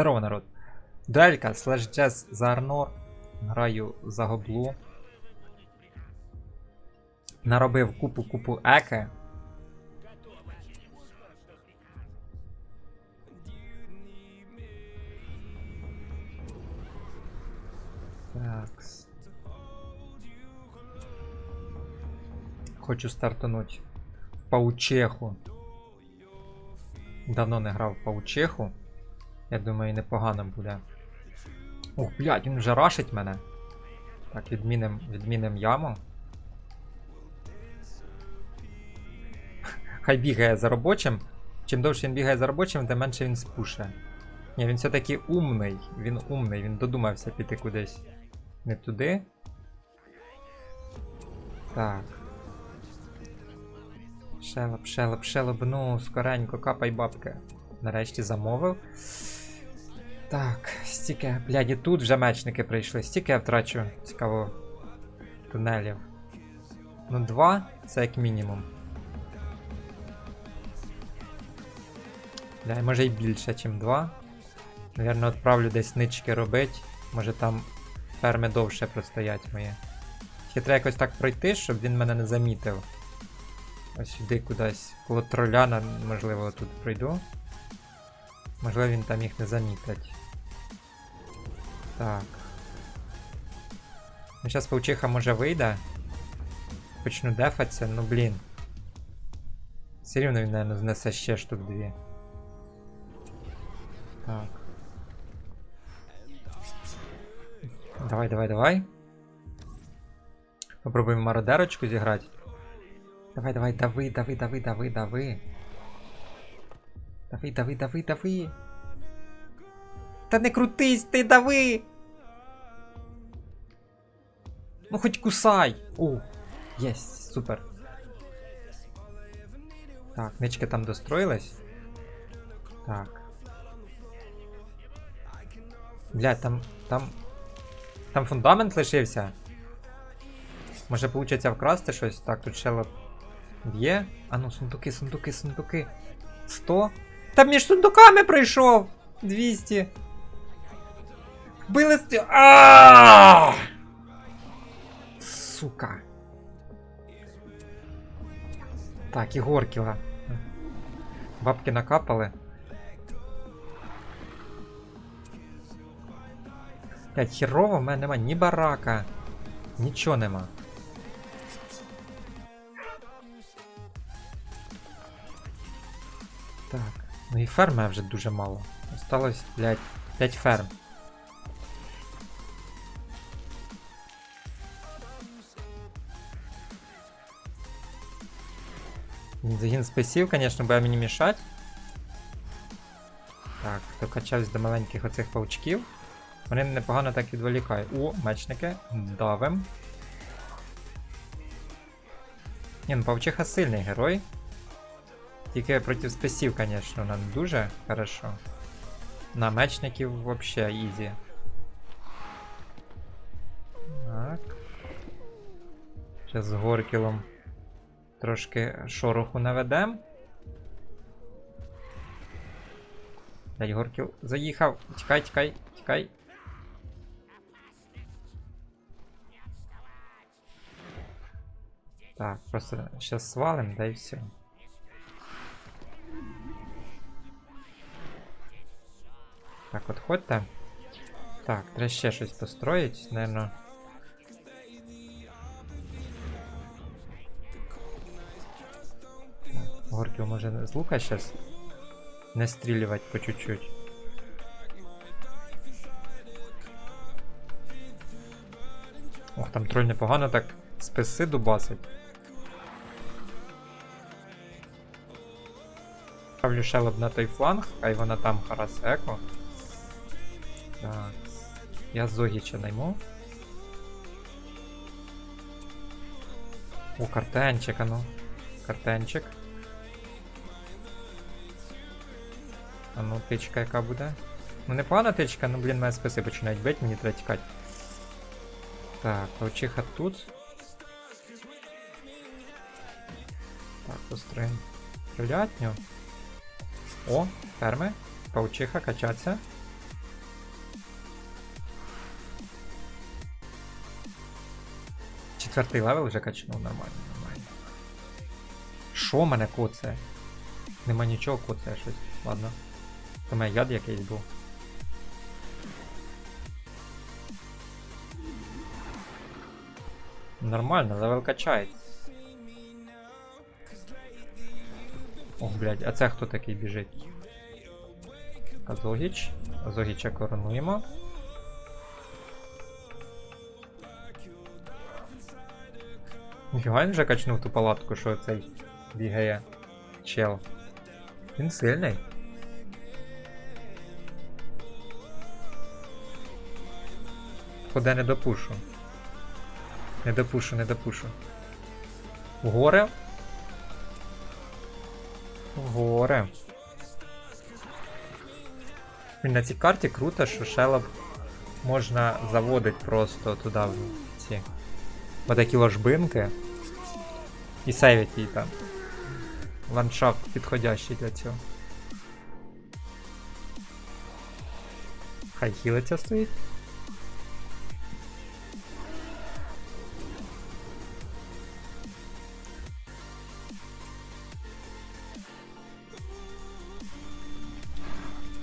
Здорово, народ. Дуелька, слеш джез за Арнор. Граю за гоблу. Наробив купу-купу еки. Такс. Хочу стартануть в паучеху. Давно не грав в паучеху. Я думаю, непогано буде. Ух, блядь, він вже рашить мене. Так, відміним, відміним яму. Хай бігає за робочим. Чим довше він бігає за робочим, тим менше він спуше. Ні, він все-таки умний. Він умний, він додумався піти кудись. Не туди. Так. Шелеп, шелеп, шелеп, ну, скоренько, капай бабки. Нарешті замовив. Так, стільки. Блядь, і тут вже мечники прийшли. Стільки я втрачу, цікаво, тунелів. Ну, два це як мінімум. Бля, може і більше, ніж два. Навірно, відправлю десь нички робить. Може там ферми довше простоять мої. Тільки треба якось так пройти, щоб він мене не замітив. Ось сюди кудись. Коло троляна, можливо, тут пройду. Можливо, він там їх не замітить. Так. Ну, зараз паучиха може вийде. Почну дефатися, ну блін. Все рівно він, наверное, знесе ще штук дві. Так. Давай, давай, давай. Попробуємо мародерочку зіграти. Давай, давай, дави, дави, дави, дави, дави. Дави, дави, дави, дави. Та не крутись, ти дави! Ну хоч кусай! У, єсть, супер. Так, нички там достроїлись. Так. Блядь, там. там. Там фундамент лишився. Може получиться вкрасти щось? Так, тут ще лап- Б'є? А ну, сундуки, сундуки, сундуки. 100? Та між сундуками пройшов! 200. Вбили сті. А! Сука. Так, і. Бабки накапали. Блять, херово, в мене нема ні барака. Нічого нема. Так. Ну і ферм мене вже дуже мало. Осталось, блядь, 5 ферм. Загін спесів, звісно, буде мені мішати. Так, докачався до маленьких оцих паучків. Вони непогано так відволікають. О, мечники. Давим. Ні, ну павчиха сильний герой. Тільки проти спесів, звісно, нам дуже хорошо. На мечників вообще ізі. Так. Зараз з Горкілом трошки шороху наведем. Дай Горкіл заїхав. Тікай, тікай, тікай. Так, просто сейчас свалим, да и все. Так, от ходьте. Так, треба ще щось построїть, наверно. Так, Горків може з лука зараз не стрілювати по чуть-чуть. Ох, там троль непогано так списи дубасить. Ставлю шелеп на той фланг, хай вона там харас еко. Так. Я Зогіча найму. О, картенчик, а ну. Картенчик. А ну, тичка яка буде? Ну непогана тичка, ну блін, мене списи починають бити, мені треба тікати. Так, паучиха тут. Так, построїмо крилятню. О, ферми. Паучиха, качаться. Четвертий левел вже качнув, нормально, нормально. Що мене коцає? Нема нічого коцає щось. Ладно. То мене яд якийсь був. Нормально, левел качається. Ох, блядь, а це хто такий біжить? Азогіч. Азогіча коронуємо. Ніфіга він вже качнув ту палатку, що цей бігає чел. Він сильний. Ходе не допушу. Не допушу, не допушу. В горе. В горе. Блін, на цій карті круто, що шелоб можна заводити просто туди в ці. Отакі ложбинки. І сейвить її там. Ландшафт підходящий для цього. Хай хілиться стоїть.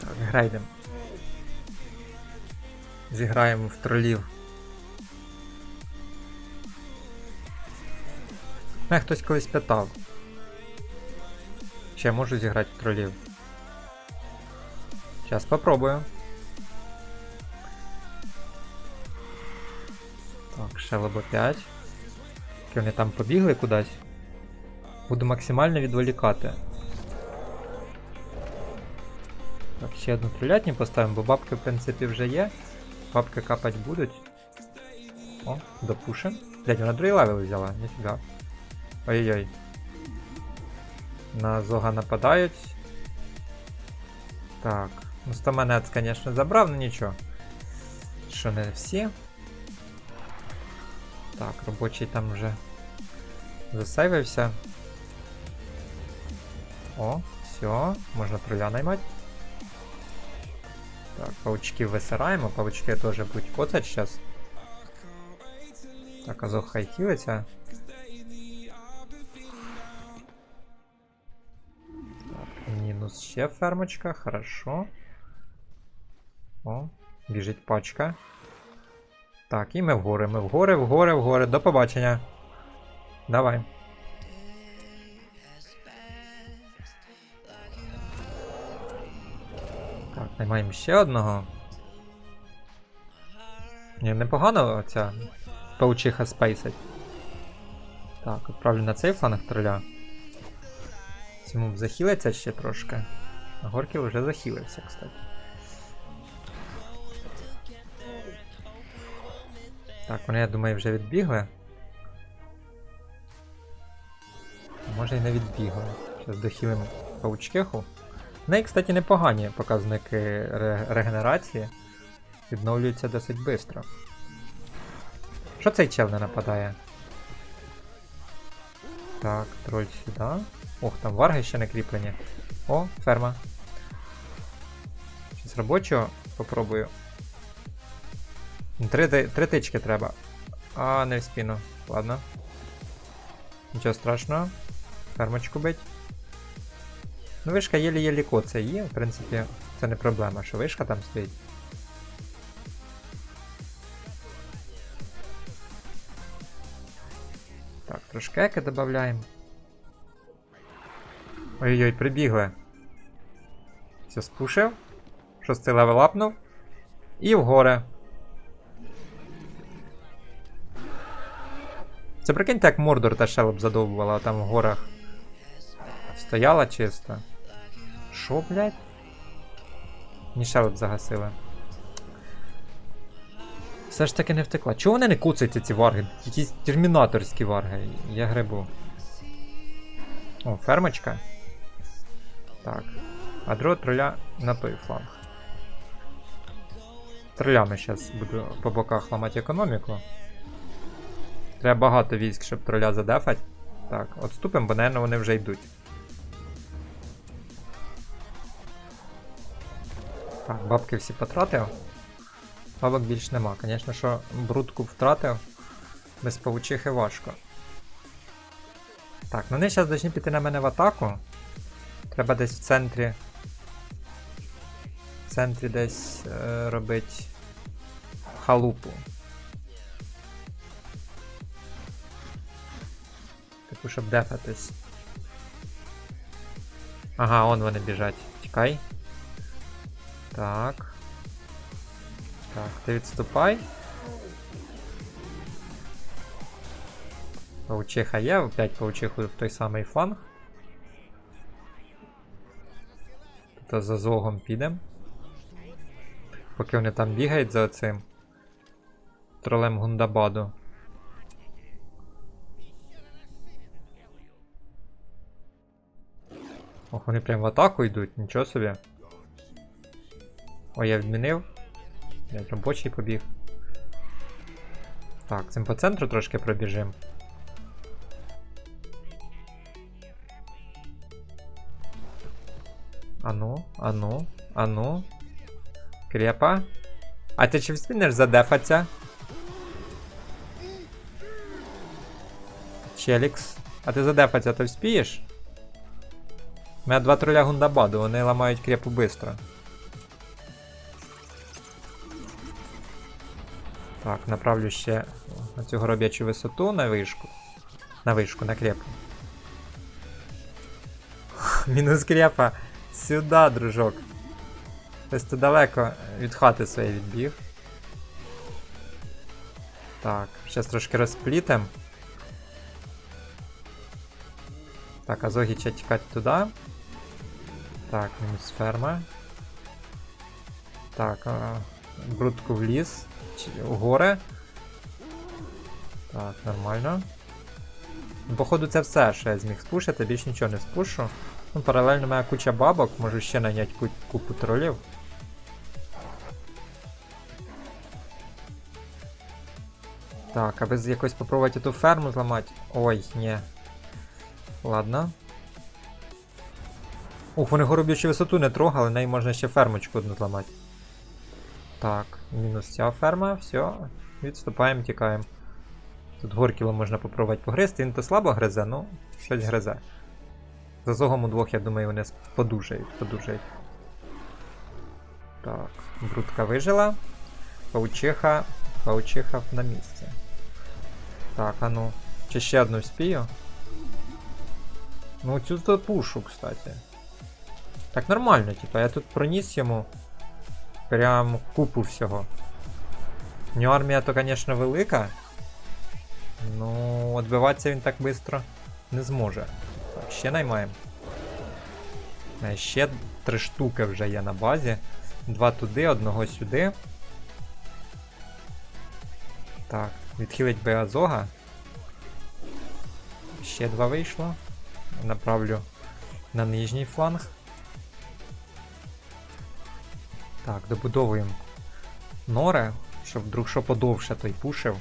Так, грайдем. Зіграємо в тролів. Мене хтось колись питав. Я можу зіграти в тролів? Зараз попробую. Так, шелебо 5. Які вони там побігли кудись. Буду максимально відволікати. Так, ще одну тролятню поставимо, бо бабки в принципі вже є. Бабки капать будуть. О, допушим. Блять, вона другий левел взяла, ніфіга. Ой-ой-ой. На зога нападають. Так. Ну, 100 монет, звісно, забрав, ну нічого. Що не всі. Так, робочий там вже засейвився. О, все, можна троля наймати. Так, паучки висираємо, паучки теж будуть коцать зараз. Так, азох хай хілиться. Ще фермочка, хорошо. О, біжить пачка. Так, і ми вгори, ми вгори, вгори, вгори. До побачення. Давай. Так, наймаємо ще одного. Ні, непогано оця паучиха спейсить. Так, відправлю на цей фланг троля. Цьому захилиться ще трошки. Горків вже захилився, кстати. Так, вони, я думаю, вже відбігли. Може і не відбігли. Зараз дохилимо паучкиху. В неї, кстати, непогані показники регенерації. Відновлюються досить швидко. Що цей чел не нападає? Так, троль сюди. Ох, там варги ще не кріплені. О, ферма. Щось робочого попробую. Три, три тички треба. А, не в спину. Ладно. Нічого страшного. Фермочку бить. Ну, вишка єлі-єлі коце є, в принципі, це не проблема, що вишка там стоїть. Так, трошки еки додаємо. Ой-ой, прибігли. Все спушив. Шостий левел апнув. І вгоре. Це прикиньте, як Мордор та Шелеп задовбувала, там в горах. Стояла чисто. Шо, блядь? Ні Шелеп загасили. Все ж таки не втекла. Чого вони не куцаються ці варги? Якісь термінаторські варги. Я грибу. О, фермочка. Так. А другого троля на той фланг. Тролями зараз буду по боках ламати економіку. Треба багато військ, щоб троля задефать. Так, отступимо, бо, напевно, вони вже йдуть. Так, бабки всі потратив. Бабок більш нема. Звісно, що брудку втратив. Без паучихи важко. Так, ну вони зараз повинні піти на мене в атаку. Треба десь в центрі. В центрі десь е, робити халупу. Таку, щоб дефатись. Ага, он вони біжать. Тікай. Так. Так, ти відступай. Паучиха є, опять паучиху в той самий фланг. То за зогом підем. Поки вони там бігають за оцим тролем Гундабаду. Ох, вони прям в атаку йдуть, нічого собі. Ой, я відмінив. Блять, робочий побіг. Так, цим по центру трошки пробіжим. Ану, ану, ану. Крепа. А ти чи вспінеш задефаться? Челікс. А ти задефаться, то вспієш? У мене два троля гундабаду, вони ламають крепу бистро. Так, направлю ще на цю гороб'ячу висоту на вишку. На вишку, на крепу. Мінус крепа. Сюди, дружок. Ось ти далеко від хати своєї відбіг. Так, зараз трошки розплітем. Так, а Зогіча тікати туди. Так, мінус ферма. Так, а, брудку в ліс. В горе. Так, нормально. Ну, Походу, це все, що я зміг спушити, більш нічого не спушу. Ну, паралельно має куча бабок, можу ще наняти ку- купу тролів. Так, аби якось попробувати ту ферму зламати. Ой, ні. Ладно. Ух, вони гороб'ячу висоту не трогали, неї можна ще фермочку одну зламати. Так, мінус ця ферма, все. Відступаємо, тікаємо. Тут горкіло можна попробувати погризти, він то слабо гризе, ну, щось гризе. За зогом у двох, я думаю, вони подужають, подужають. Так, брудка вижила. Паучиха. Паучиха на місці. Так, а ну. Чи ще одну спію? Ну, цю запушу, кстати. Так нормально, типа, я тут проніс йому прям купу всього. У нього армія то, звісно, велика. Ну, відбиватися він так швидко не зможе. Ще наймаємо. Е, Ще три штуки вже є на базі. Два туди, одного сюди. Так, відхилить би Азога. Ще два вийшло. Направлю на нижній фланг. Так, добудовуємо норе, щоб вдруг що подовше той пушив.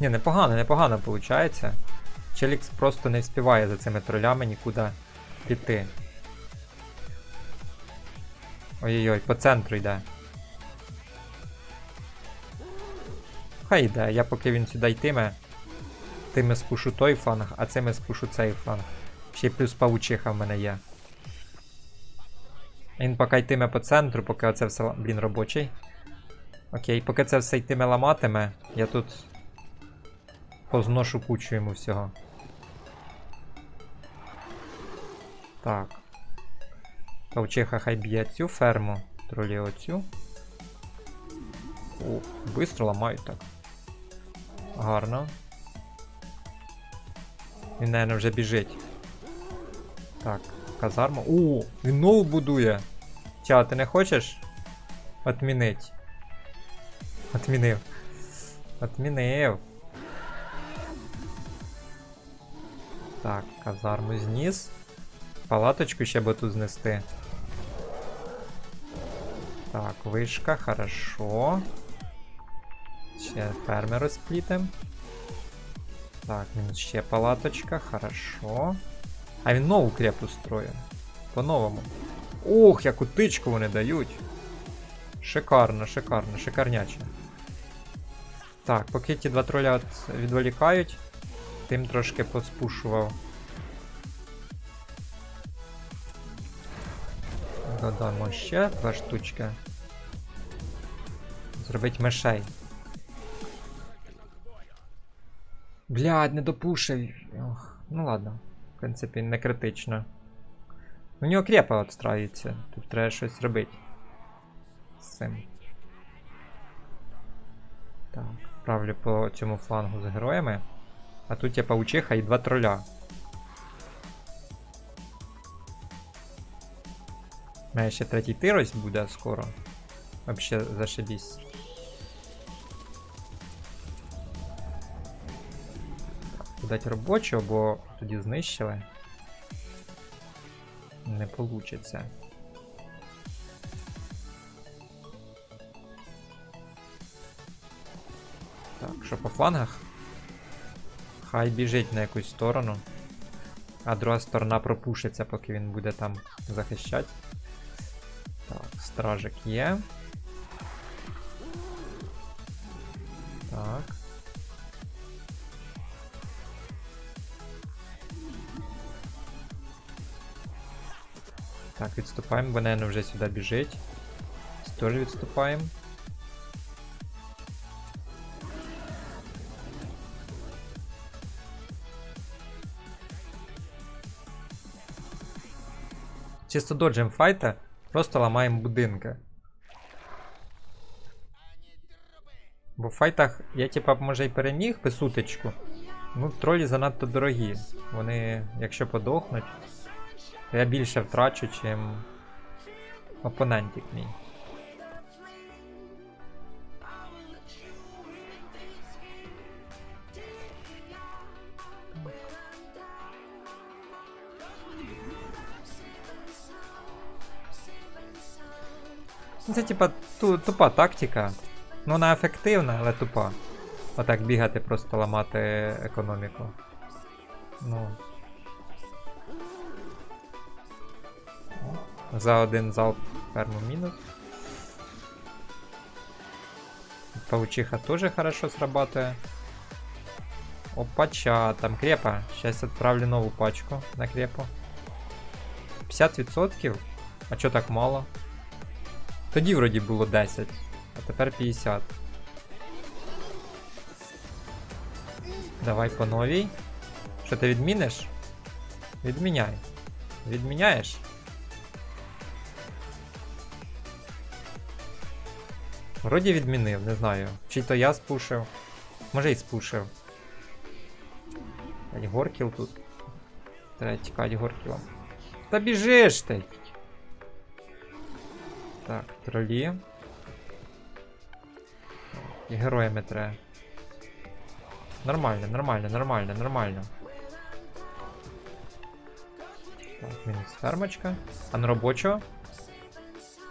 Ні, непогано, непогано виходить. Челікс просто не вспіває за цими тролями нікуди піти. Ой-ой-ой, по центру йде. Хай йде, я поки він сюди йтиме, тими спушу той фланг, а цими спушу цей фланг. Ще плюс паучиха в мене є. Він поки йтиме по центру, поки оце все. Блін, робочий. Окей, поки це все йтиме ламатиме, я тут позношу кучу йому всього. Так. Паучиха хай б'є цю ферму, тролі оцю. О, бистро ламають так. Гарно. Він, наверное, вже біжить. Так, казарма. О, він нову будує. Ча, ти не хочеш? Отмінить. Отмінив. Отмінив. Так, казарму зніс. Палаточку ще би тут знести. Так, вишка, хорошо. Ще фермеру сплітем. Так, мінус ще палаточка, хорошо. А він нову крепу строїть. По-новому. Ох, яку тичку вони дають. Шикарно, шикарно, шикарняче. Так, поки ті два троля відволікають, тим трошки поспушував. Додамо ще два штучки. Зробить мишей. Блядь, не допушив. Ох, ну ладно. В принципі, не критично. У нього крепа отстраюється. Тут треба щось робити. З цим. Так, правлю по цьому флангу з героями. А тут є паучиха і два троля. У мене ще третій тирось буде скоро. Вообще зашибісь. Дати робочого, бо тоді знищили. Не получиться. Так, що по флангах? Хай біжить на якусь сторону. А друга сторона пропушиться, поки він буде там захищати. Так, стражик є. Так. Так, відступаємо, бо Нено вже сюди біжить. Теж відступаємо. Чисто доджем файта, Просто ламаємо будинки. Бо в файтах я типа може й переміг би сутичку. Ну, тролі занадто дорогі. Вони, якщо подохнуть, то я більше втрачу, чим опонентик мій. Це типа ту, тупа тактика. Ну вона ефективна, але тупа. Отак бігати, просто ламати економіку. Ну. За один залп ферму мінус. Паучиха тоже хорошо срабатывает. Опача, там крепа. Сейчас отправлю новую пачку на крепу. 50%? А чё так мало? Тоді вроді було 10, а тепер 50. Давай по новій. Що ти відміниш? Відміняй. Відміняєш? Вроді відмінив, не знаю. Чи то я спушив. Може і спушив. Горкіл тут. Треба тікати горкілом. Та біжиш ти! Так, тролі. І героями треба. Нормально, нормально, нормально, нормально. Так, мінус фермочка. А на робочого.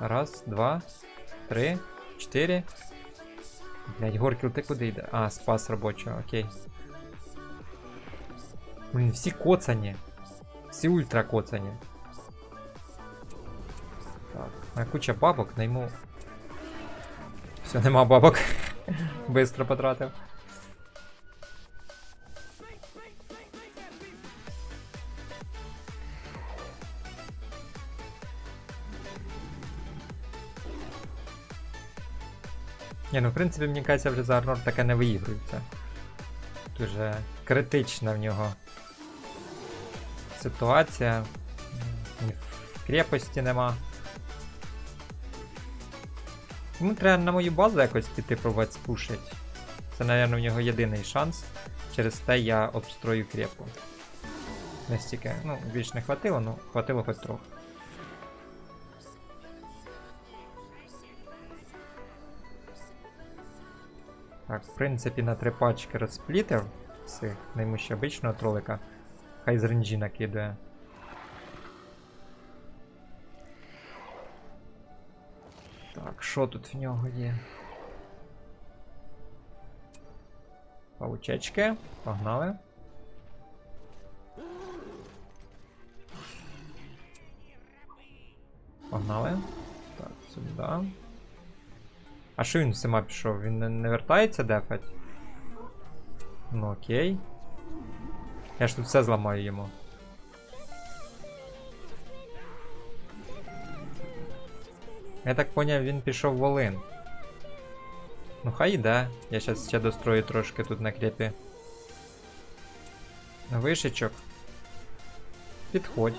Раз, два, три, чотири. Блять, Горкіл, ти куди йде? А, спас робочого, окей. Блін, всі коцані. Всі ультра коцані. Так, мене куча бабок, найму. Все, нема бабок. Бистро потратив. Ні, ну в принципі, мені кажеться, вже за Арнор таке не виігрується. Дуже критична в нього ситуація. Ні в крепості нема. Йому треба на мою базу якось піти пробувати спушить. Це, мабуть, в нього єдиний шанс. Через те я обстрою крепу. Не стільки. Ну, більш не хватило, ну хватило хоч трохи. Так, в принципі, на три пачки розплітив цих наймуще обичного тролика. Хай з ренджі накидує. Так, що тут в нього є? Паучечки, погнали. Погнали. Так, сюди. А що він всіма пішов? Він не, не вертається дефать? Ну окей. Я ж тут все зламаю йому. Я так поняв, він пішов Волин. Ну хай іде. Я зараз ще дострою трошки тут на крепі. Вишечок. Підходь.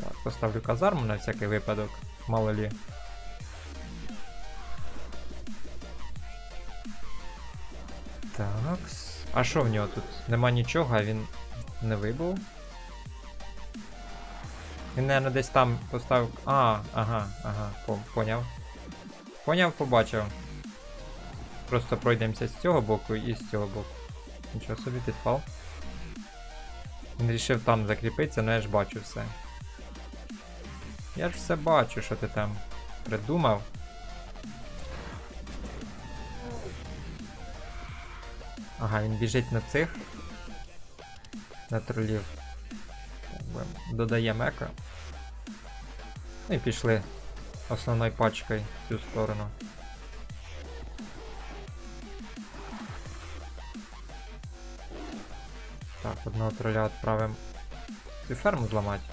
Так, поставлю казарму на всякий випадок. Мало лі. Так. А що в нього тут? Нема нічого, а він не вибув. Він, наверное, десь там поставив. А, ага, ага, по- поняв. Поняв, побачив. Просто пройдемося з цього боку і з цього боку. Нічого собі підпав. Він вирішив там закріпитися, але я ж бачу все. Я ж все бачу, що ти там придумав. Ага, він біжить на цих. На тролів. Якби Додаємо еко. Ну і пішли основною пачкою в цю сторону. Так, одного троля відправимо цю ферму зламати.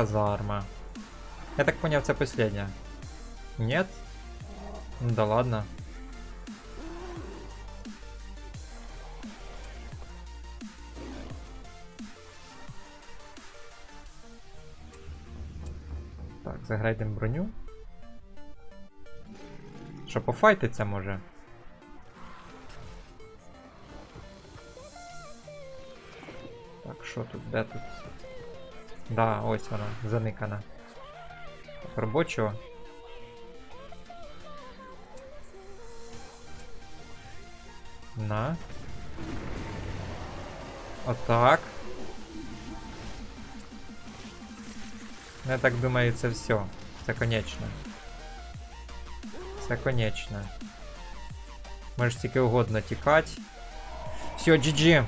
Казарма. Я так понял, это последняя. Нет? Ну да ладно. Так, заграйдемо броню. Що пофайтиться може? Так, що тут, де тут? Да, ось вона, заникана. Так, робочого. На. Отак. Ну, Я так думаю, це все. Це конечно. Це конечно. Можеш тільки угодно тікати. Все, GG.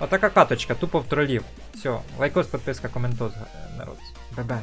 Отака каточка, тупо в тролів. Все, лайкос, подписка, коментоз, народ. Бе-бе.